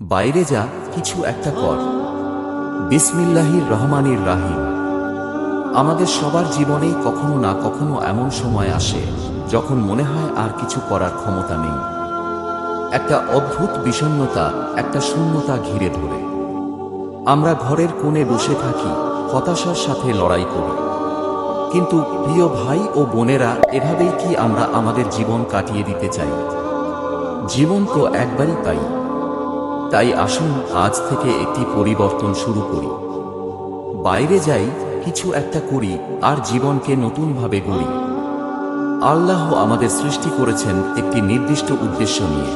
বাইরে যা, কিছু একটা কর। বিসমিল্লাহির রহমানির রাহিম। আমাদের সবার জীবনেই কখনো না কখনো এমন সময় আসে, যখন মনে হয় আর কিছু করার ক্ষমতা নেই। একটা অদ্ভুত বিষণ্ণতা, একটা শূন্যতা ঘিরে ধরে। আমরা ঘরের কোণে বসে থাকি, হতাশার সাথে লড়াই করি। কিন্তু প্রিয় ভাই ও বোনেরা, এভাবেই কি আমরা আমাদের জীবন কাটিয়ে দিতে চাই? জীবন তো একবারই পাই তাই আসুন আজ থেকে একটি পরিবর্তন শুরু করি। বাইরে যাই, কিছু একটা করি আর জীবনকে নতুনভাবে গড়ি। আল্লাহ আমাদের সৃষ্টি করেছেন একটি নির্দিষ্ট উদ্দেশ্য নিয়ে।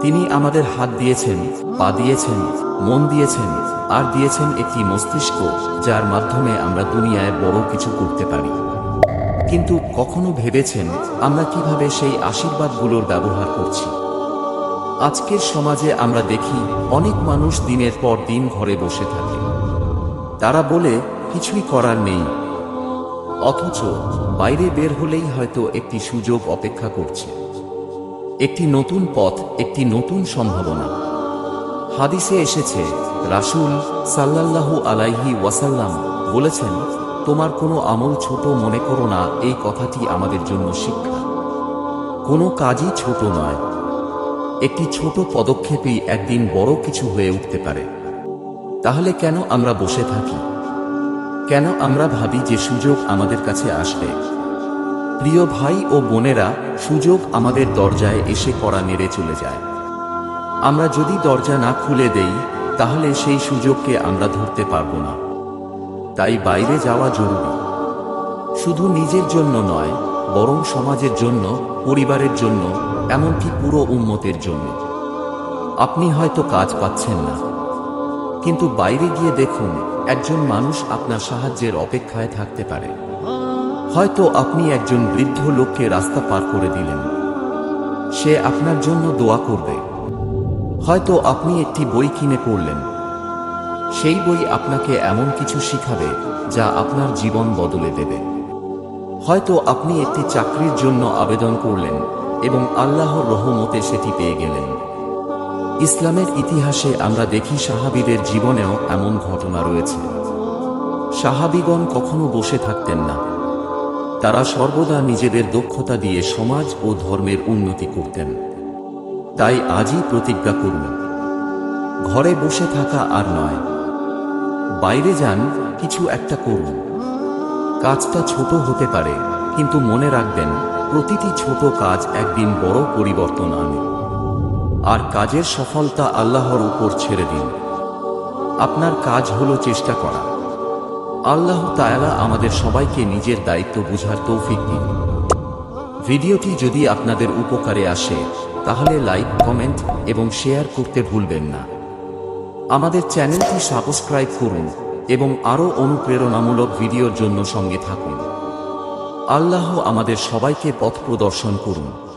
তিনি আমাদের হাত দিয়েছেন, পা দিয়েছেন, মন দিয়েছেন আর দিয়েছেন একটি মস্তিষ্ক যার মাধ্যমে আমরা দুনিয়ায় বড় কিছু করতে পারি। কিন্তু কখনো ভেবেছেন আমরা কীভাবে সেই আশীর্বাদগুলোর ব্যবহার করছি? আজকের সমাজে আমরা দেখি অনেক মানুষ দিনের পর দিন ঘরে বসে থাকে। তারা বলে, কিছুই করার নেই। অথচ বাইরে বের হলেই হয়তো একটি সুযোগ অপেক্ষা করছে। একটি নতুন পথ, একটি নতুন সম্ভাবনা। হাদিসে এসেছে, রাসূল সাল্লাল্লাহু আলাইহি ওয়াসাল্লাম বলেছেন, তোমার কোনো আমল ছোট মনে করো না, এই কথাটি আমাদের জন্য শিক্ষা। কোনো কাজই ছোট নয়। একটি ছোট পদক্ষেপেই একদিন বড় কিছু হয়ে উঠতে পারে। তাহলে কেন আমরা বসে থাকি? কেন আমরা ভাবি যে সুযোগ আমাদের কাছে আসবে? প্রিয় ভাই ও বোনেরা, সুযোগ আমাদের দরজায় এসে কড়া নেড়ে চলে যায়। আমরা যদি দরজা না খুলে দেই, তাহলে সেই সুযোগকে আমরা ধরতে পারব না। তাই বাইরে যাওয়া জরুরি। শুধু নিজের জন্য নয়, বরং সমাজের জন্য, পরিবারের জন্য এমনকি পুরো উন্মতের জন্য। আপনি হয়তো কাজ পাচ্ছেন না। কিন্তু বাইরে গিয়ে দেখুন, একজন মানুষ আপনার সাহায্যের অপেক্ষায় থাকতে পারে। হয়তো আপনি একজন বৃদ্ধ লোককে রাস্তা পার করে দিলেন। সে আপনার জন্য দোয়া করবে। হয়তো আপনি একটি বই কিনে পড়লেন। সেই বই আপনাকে এমন কিছু শিখাবে যা আপনার জীবন বদলে দেবে। হয়তো আপনি একটি চাকরির জন্য আবেদন করলেন। এবং আল্লাহর রহমতে সেটি পেয়ে গেলেন। ইসলামের ইতিহাসে আমরা দেখি সাহাবীদের জীবনেও এমন ঘটনা রয়েছে। সাহাবীগণ কখনো বসে থাকতেন না। তারা সর্বদা নিজেদের দক্ষতা দিয়ে সমাজ ও ধর্মের উন্নতি করতেন। তাই আজই প্রতিজ্ঞা করুন। ঘরে বসে থাকা আর নয়। বাইরে যান, কিছু একটা করুন। কাজটা ছোট হতে পারে, কিন্তু মনে রাখবেন প্রতিটি ছোট কাজ একদিন বড় পরিবর্তন আনে। আর কাজের সফলতা আল্লাহর উপর ছেড়ে দিন। আপনার কাজ হলো চেষ্টা করা। আল্লাহ তায়ালা আমাদের সবাইকে নিজের দায়িত্ব বুঝার তৌফিক দিন। ভিডিওটি যদি আপনাদের উপকারে আসে, তাহলে লাইক, কমেন্ট এবং শেয়ার করতে ভুলবেন না। আমাদের চ্যানেলটি সাবস্ক্রাইব করুন এবং আরও অনুপ্রেরণামূলক ভিডিওর জন্য সঙ্গে থাকুন। আল্লাহ আমাদের সবাইকে পথ প্রদর্শন করুন।